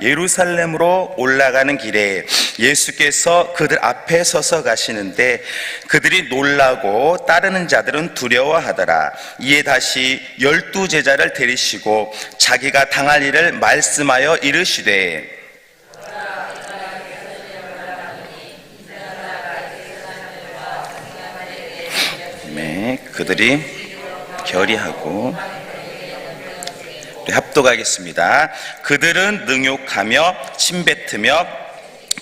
예루살렘으로 올라가는 길에 예수께서 그들 앞에 서서 가시는데 그들이 놀라고 따르는 자들은 두려워하더라. 이에 다시 열두 제자를 데리시고 자기가 당할 일을 말씀하여 이르시되 네, 그들이 결의하고 독하겠습니다. 그들은 능욕하며 침뱉으며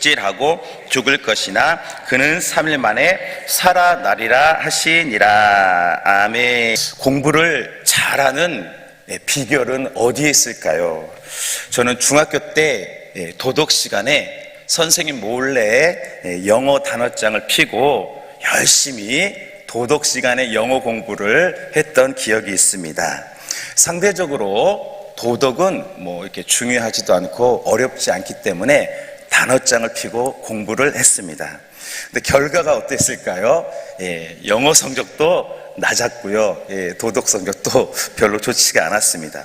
찔하고 죽을 것이나 그는 3일 만에 살아나리라 하시니라. 아멘. 공부를 잘하는 예, 비결은 어디에 있을까요? 저는 중학교 때 예, 도덕 시간에 선생님 몰래 예, 영어 단어장을 피고 열심히 도덕 시간에 영어 공부를 했던 기억이 있습니다. 상대적으로 도덕은 뭐 이렇게 중요하지도 않고 어렵지 않기 때문에 단어장을 피고 공부를 했습니다. 근데 결과가 어땠을까요? 예, 영어 성적도 낮았고요. 예, 도덕 성적도 별로 좋지가 않았습니다.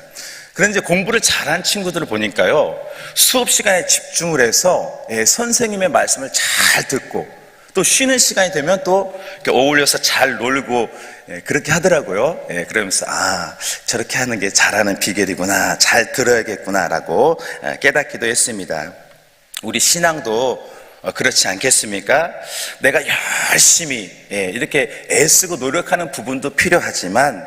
그런데 공부를 잘한 친구들을 보니까요, 수업 시간에 집중을 해서 예, 선생님의 말씀을 잘 듣고 또 쉬는 시간이 되면 또 어울려서 잘 놀고 예, 그렇게 하더라고요. 예, 그러면서 아 저렇게 하는 게 잘하는 비결이구나, 잘 들어야겠구나라고 예, 깨닫기도 했습니다. 우리 신앙도 어, 그렇지 않겠습니까? 내가 열심히 예, 이렇게 애쓰고 노력하는 부분도 필요하지만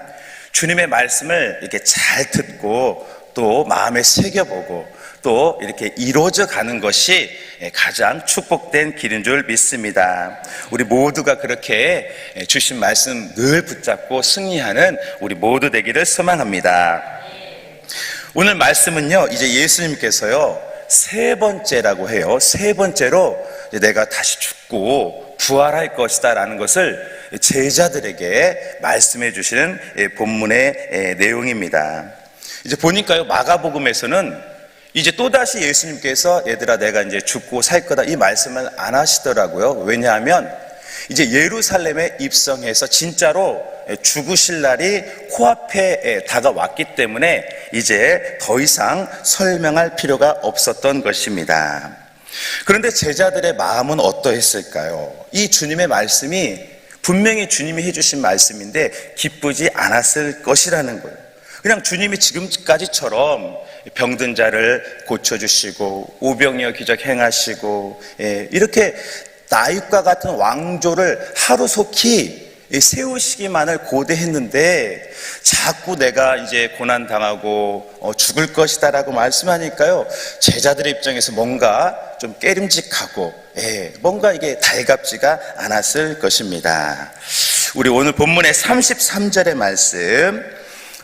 주님의 말씀을 이렇게 잘 듣고 또 마음에 새겨보고 또 이렇게 이루어져 가는 것이 예, 가장 축복된 길인 줄 믿습니다. 우리 모두가 그렇게 예, 주신 말씀 늘 붙잡고 승리하는 우리 모두 되기를 소망합니다. 오늘 말씀은요, 이제 예수님께서요, 세 번째라고 해요. 세 번째로 내가 다시 죽고 부활할 것이다 라는 것을 제자들에게 말씀해 주시는 예, 본문의 예, 내용입니다. 이제 보니까요, 마가복음에서는 이제 또다시 예수님께서 얘들아 내가 이제 죽고 살 거다 이 말씀을 안 하시더라고요. 왜냐하면 이제 예루살렘에 입성해서 진짜로 죽으실 날이 코앞에 다가왔기 때문에 이제 더 이상 설명할 필요가 없었던 것입니다. 그런데 제자들의 마음은 어떠했을까요? 이 주님의 말씀이 분명히 주님이 해주신 말씀인데 기쁘지 않았을 것이라는 거예요. 그냥 주님이 지금까지처럼 병든 자를 고쳐주시고 우병이어 기적 행하시고 예, 이렇게 나윗과 같은 왕조를 하루속히 세우시기만을 고대했는데 자꾸 내가 이제 고난 당하고 어, 죽을 것이다라고 말씀하니까요 제자들의 입장에서 뭔가 좀 깨림직하고 예, 뭔가 이게 달갑지가 않았을 것입니다. 우리 오늘 본문의 33절의 말씀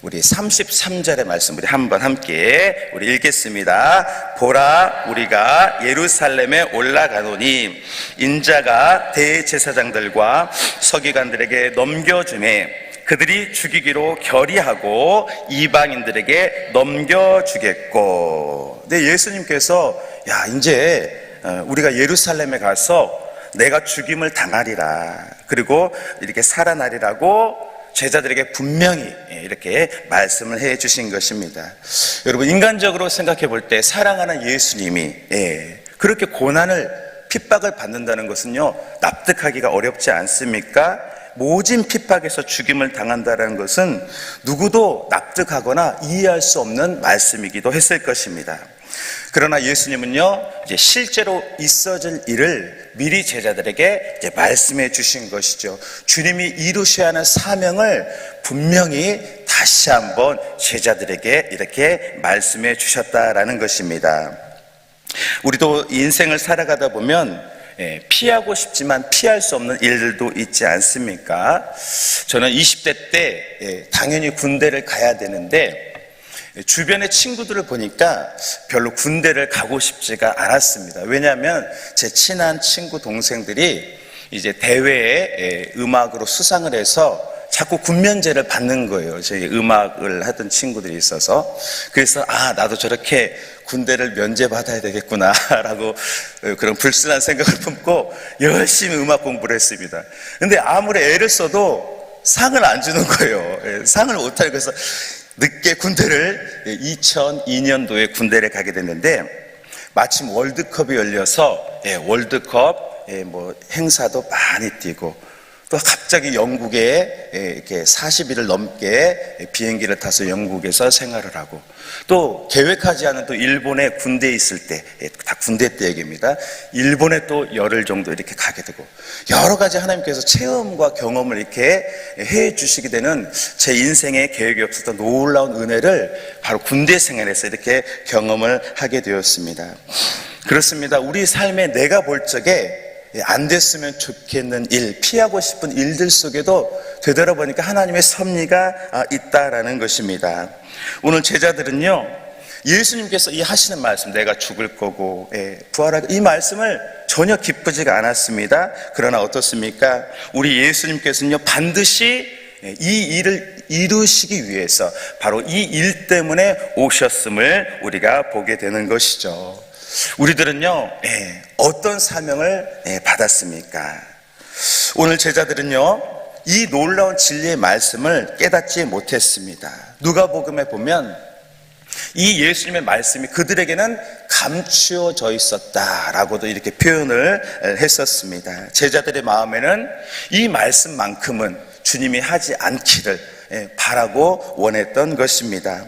우리 33절의 말씀 우리 한번 함께 우리 읽겠습니다. 보라 우리가 예루살렘에 올라가노니 인자가 대제사장들과 서기관들에게 넘겨주매 그들이 죽이기로 결의하고 이방인들에게 넘겨주겠고. 근데 예수님께서 야 이제 어, 우리가 예루살렘에 가서 내가 죽임을 당하리라 그리고 이렇게 살아나리라고 제자들에게 분명히 이렇게 말씀을 해 주신 것입니다. 여러분, 인간적으로 생각해 볼 때 사랑하는 예수님이 예, 그렇게 고난을 핍박을 받는다는 것은요, 납득하기가 어렵지 않습니까? 모진 핍박에서 죽임을 당한다는 것은 누구도 납득하거나 이해할 수 없는 말씀이기도 했을 것입니다. 그러나 예수님은요, 이제 실제로 있어질 일을 미리 제자들에게 이제 말씀해 주신 것이죠. 주님이 이루셔야 하는 사명을 분명히 다시 한번 제자들에게 이렇게 말씀해 주셨다라는 것입니다. 우리도 인생을 살아가다 보면 예, 피하고 싶지만 피할 수 없는 일들도 있지 않습니까? 저는 20대 때 예, 당연히 군대를 가야 되는데 주변의 친구들을 보니까 별로 군대를 가고 싶지가 않았습니다. 왜냐하면 제 친한 친구 동생들이 이제 대회에 음악으로 수상을 해서 자꾸 군면제를 받는 거예요. 저희 음악을 하던 친구들이 있어서. 그래서, 아, 나도 저렇게 군대를 면제받아야 되겠구나 라고 그런 불순한 생각을 품고 열심히 음악 공부를 했습니다. 근데 아무리 애를 써도 상을 안 주는 거예요. 예, 상을 못하고 그래서 늦게 군대를 2002년도에 군대를 가게 됐는데 마침 월드컵이 열려서 예, 월드컵 예, 뭐 행사도 많이 뛰고 또 갑자기 영국에 예, 이렇게 40일을 넘게 비행기를 타서 영국에서 생활을 하고 또 계획하지 않은 또 일본에 군대에 있을 때, 예, 다 군대 때 얘기입니다. 일본에 또 열흘 정도 이렇게 가게 되고 여러 가지 하나님께서 체험과 경험을 이렇게 해 주시게 되는 제 인생의 계획이 없었던 놀라운 은혜를 바로 군대 생활에서 이렇게 경험을 하게 되었습니다. 그렇습니다. 우리 삶에 내가 볼 적에 안 됐으면 좋겠는 일, 피하고 싶은 일들 속에도 되돌아보니까 하나님의 섭리가 아, 있다라는 것입니다. 오늘 제자들은요, 예수님께서 이 하시는 말씀, 내가 죽을 거고, 예, 부활할, 이 말씀을 전혀 기쁘지가 않았습니다. 그러나 어떻습니까? 우리 예수님께서는요, 반드시 예, 이 일을 이루시기 위해서 바로 이 일 때문에 오셨음을 우리가 보게 되는 것이죠. 우리들은요, 예, 어떤 사명을 예, 받았습니까? 오늘 제자들은요, 이 놀라운 진리의 말씀을 깨닫지 못했습니다. 누가복음에 보면 이 예수님의 말씀이 그들에게는 감추어져 있었다라고도 이렇게 표현을 했었습니다. 제자들의 마음에는 이 말씀만큼은 주님이 하지 않기를 예, 바라고 원했던 것입니다.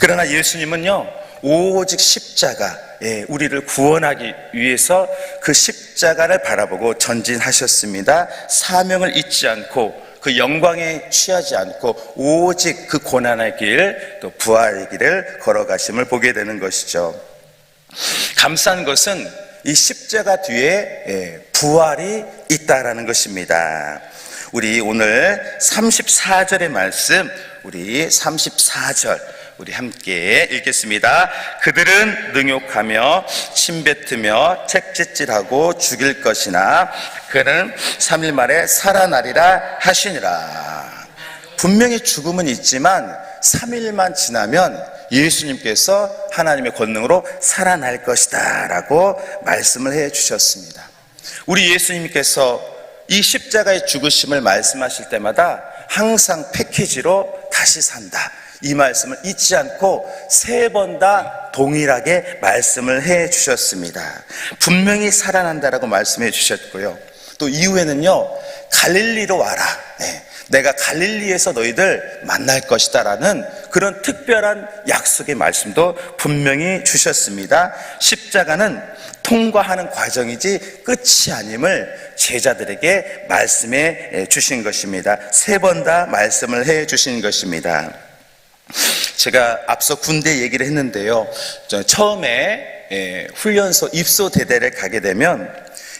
그러나 예수님은요, 오직 십자가, 예, 우리를 구원하기 위해서 그 십자가를 바라보고 전진하셨습니다. 사명을 잊지 않고 그 영광에 취하지 않고 오직 그 고난의 길, 또 부활의 길을 걸어가심을 보게 되는 것이죠. 감사한 것은 이 십자가 뒤에 예, 부활이 있다라는 것입니다. 우리 오늘 34절의 말씀, 우리 34절, 우리 함께 읽겠습니다. 그들은 능욕하며 침뱉으며 책짓질하고 죽일 것이나 그는 3일 만에 살아나리라 하시니라. 분명히 죽음은 있지만 3일만 지나면 예수님께서 하나님의 권능으로 살아날 것이다 라고 말씀을 해 주셨습니다. 우리 예수님께서 이 십자가의 죽으심을 말씀하실 때마다 항상 패키지로 다시 산다. 이 말씀을 잊지 않고 세 번 다 동일하게 말씀을 해 주셨습니다. 분명히 살아난다라고 말씀해 주셨고요. 또 이후에는요, 갈릴리로 와라. 네. 내가 갈릴리에서 너희들 만날 것이다 라는 그런 특별한 약속의 말씀도 분명히 주셨습니다. 십자가는 통과하는 과정이지 끝이 아님을 제자들에게 말씀해 주신 것입니다. 세 번 다 말씀을 해 주신 것입니다. 제가 앞서 군대 얘기를 했는데요. 처음에 예, 훈련소 입소 대대를 가게 되면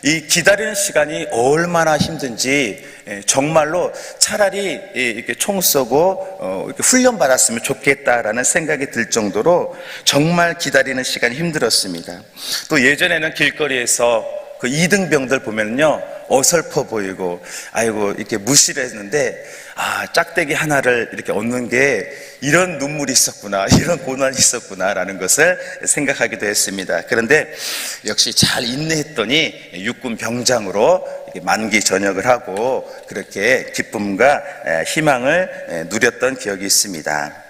이 기다리는 시간이 얼마나 힘든지 예, 정말로 차라리 이렇게 총 쏘고 어, 훈련 받았으면 좋겠다라는 생각이 들 정도로 정말 기다리는 시간이 힘들었습니다. 또 예전에는 길거리에서 그 이등병들 보면요 어설퍼 보이고 아이고 이렇게 무시를 했는데 아 짝대기 하나를 이렇게 얻는 게 이런 눈물이 있었구나 이런 고난이 있었구나라는 것을 생각하기도 했습니다. 그런데 역시 잘 인내했더니 육군 병장으로 만기 전역을 하고 그렇게 기쁨과 희망을 누렸던 기억이 있습니다.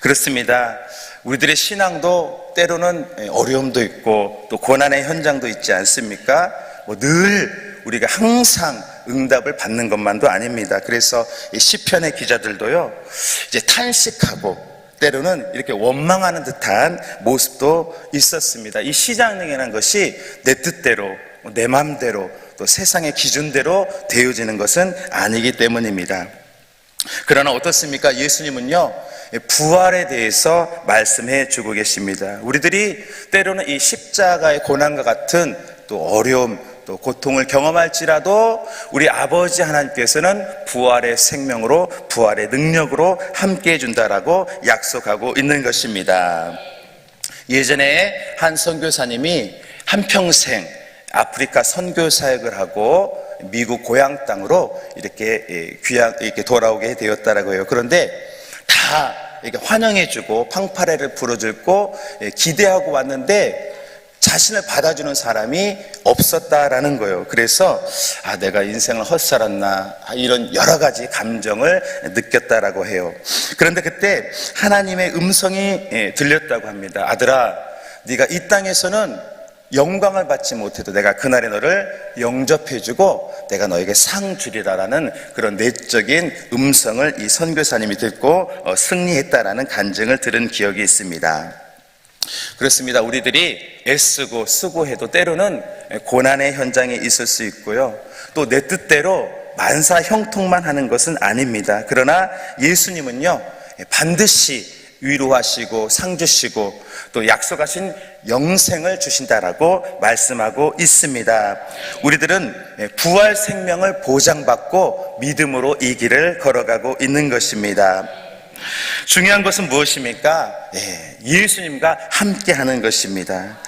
그렇습니다. 우리들의 신앙도 때로는 어려움도 있고 또 고난의 현장도 있지 않습니까? 뭐 늘 우리가 항상 응답을 받는 것만도 아닙니다. 그래서 이 시편의 기자들도요, 이제 탄식하고 때로는 이렇게 원망하는 듯한 모습도 있었습니다. 이 시장능이라는 것이 내 뜻대로, 내 마음대로, 또 세상의 기준대로 되어지는 것은 아니기 때문입니다. 그러나 어떻습니까? 예수님은요, 부활에 대해서 말씀해 주고 계십니다. 우리들이 때로는 이 십자가의 고난과 같은 또 어려움, 또 고통을 경험할지라도 우리 아버지 하나님께서는 부활의 생명으로 부활의 능력으로 함께 해 준다라고 약속하고 있는 것입니다. 예전에 한 선교사님이 한평생 아프리카 선교 사역을 하고 미국 고향 땅으로 이렇게 귀향 이렇게 돌아오게 되었다라고 해요. 그런데 다 이렇게 환영해주고 팡파레를 불어주고 기대하고 왔는데 자신을 받아주는 사람이 없었다라는 거예요. 그래서 아 내가 인생을 헛살았나 이런 여러 가지 감정을 느꼈다라고 해요. 그런데 그때 하나님의 음성이 들렸다고 합니다. 아들아 네가 이 땅에서는 영광을 받지 못해도 내가 그날에 너를 영접해주고 내가 너에게 상 주리라라는 그런 내적인 음성을 이 선교사님이 듣고 어, 승리했다라는 간증을 들은 기억이 있습니다. 그렇습니다. 우리들이 애쓰고 수고해도 때로는 고난의 현장에 있을 수 있고요. 또 내 뜻대로 만사 형통만 하는 것은 아닙니다. 그러나 예수님은요, 반드시 위로하시고 상 주시고 또 약속하신 영생을 주신다라고 말씀하고 있습니다. 우리들은 부활 생명을 보장받고 믿음으로 이 길을 걸어가고 있는 것입니다. 중요한 것은 무엇입니까? 예, 예수님과 함께 하는 것입니다.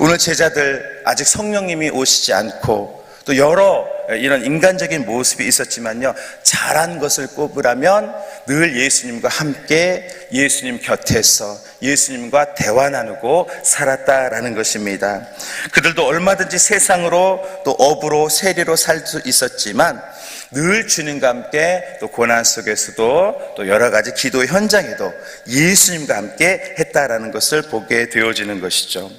오늘 제자들 아직 성령님이 오시지 않고 또 여러 이런 인간적인 모습이 있었지만요. 잘한 것을 꼽으라면 늘 예수님과 함께 예수님 곁에서 예수님과 대화 나누고 살았다라는 것입니다. 그들도 얼마든지 세상으로 또 업으로 세리로 살 수 있었지만 늘 주님과 함께 또 고난 속에서도 또 여러 가지 기도 현장에도 예수님과 함께 했다라는 것을 보게 되어지는 것이죠.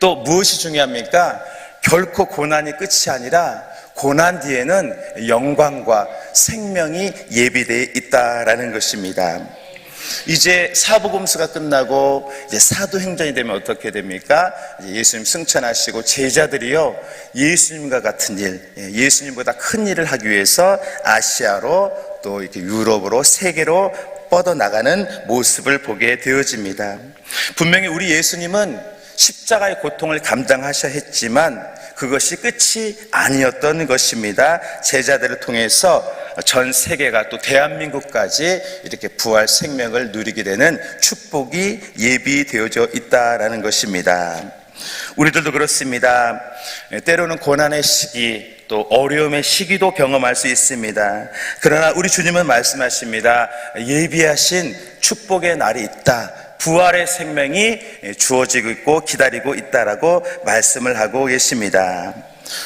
또 무엇이 중요합니까? 결코 고난이 끝이 아니라 고난 뒤에는 영광과 생명이 예비되어 있다라는 것입니다. 이제 사복음서가 끝나고 이제 사도행전이 되면 어떻게 됩니까? 예수님 승천하시고 제자들이요 예수님과 같은 일, 예, 예수님보다 큰 일을 하기 위해서 아시아로 또 이렇게 유럽으로 세계로 뻗어 나가는 모습을 보게 되어집니다. 분명히 우리 예수님은 십자가의 고통을 감당하셔야 했지만 그것이 끝이 아니었던 것입니다. 제자들을 통해서 전 세계가 또 대한민국까지 이렇게 부활 생명을 누리게 되는 축복이 예비되어져 있다라는 것입니다. 우리들도 그렇습니다. 때로는 고난의 시기, 또 어려움의 시기도 경험할 수 있습니다. 그러나 우리 주님은 말씀하십니다. 예비하신 축복의 날이 있다. 부활의 생명이 주어지고 있고 기다리고 있다라고 말씀을 하고 계십니다.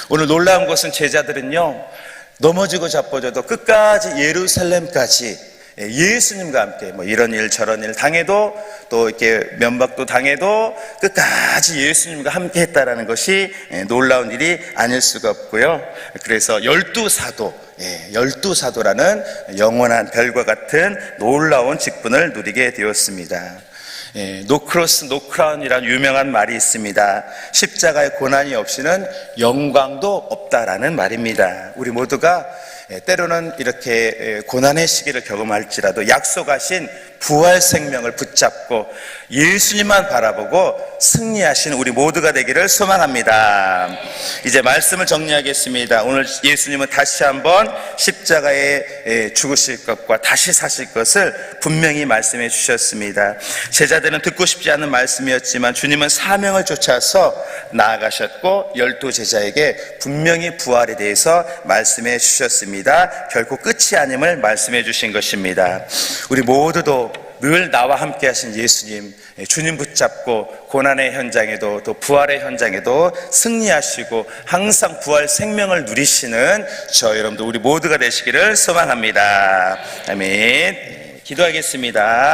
오늘 놀라운 것은 제자들은요, 넘어지고 자빠져도 끝까지 예루살렘까지 예수님과 함께 뭐 이런 일 저런 일 당해도 또 이렇게 면박도 당해도 끝까지 예수님과 함께 했다라는 것이 놀라운 일이 아닐 수가 없고요. 그래서 열두 사도 예, 열두 사도라는 영원한 별과 같은 놀라운 직분을 누리게 되었습니다. 예, 노크로스 노크라운이라는 유명한 말이 있습니다. 십자가의 고난이 없이는 영광도 없다라는 말입니다. 우리 모두가 예, 때로는 이렇게 예, 고난의 시기를 경험할지라도 약속하신 부활 생명을 붙잡고 예수님만 바라보고 승리하신 우리 모두가 되기를 소망합니다. 이제 말씀을 정리하겠습니다. 오늘 예수님은 다시 한번 십자가에 예, 죽으실 것과 다시 사실 것을 분명히 말씀해 주셨습니다. 제자들은 듣고 싶지 않은 말씀이었지만 주님은 사명을 쫓아서 나아가셨고 열두 제자에게 분명히 부활에 대해서 말씀해 주셨습니다. 결코 끝이 아님을 말씀해 주신 것입니다. 우리 모두도 늘 나와 함께 하신 예수님, 주님 붙잡고 고난의 현장에도 또 부활의 현장에도 승리하시고 항상 부활 생명을 누리시는 저 여러분들 우리 모두가 되시기를 소망합니다. 아멘. 기도하겠습니다.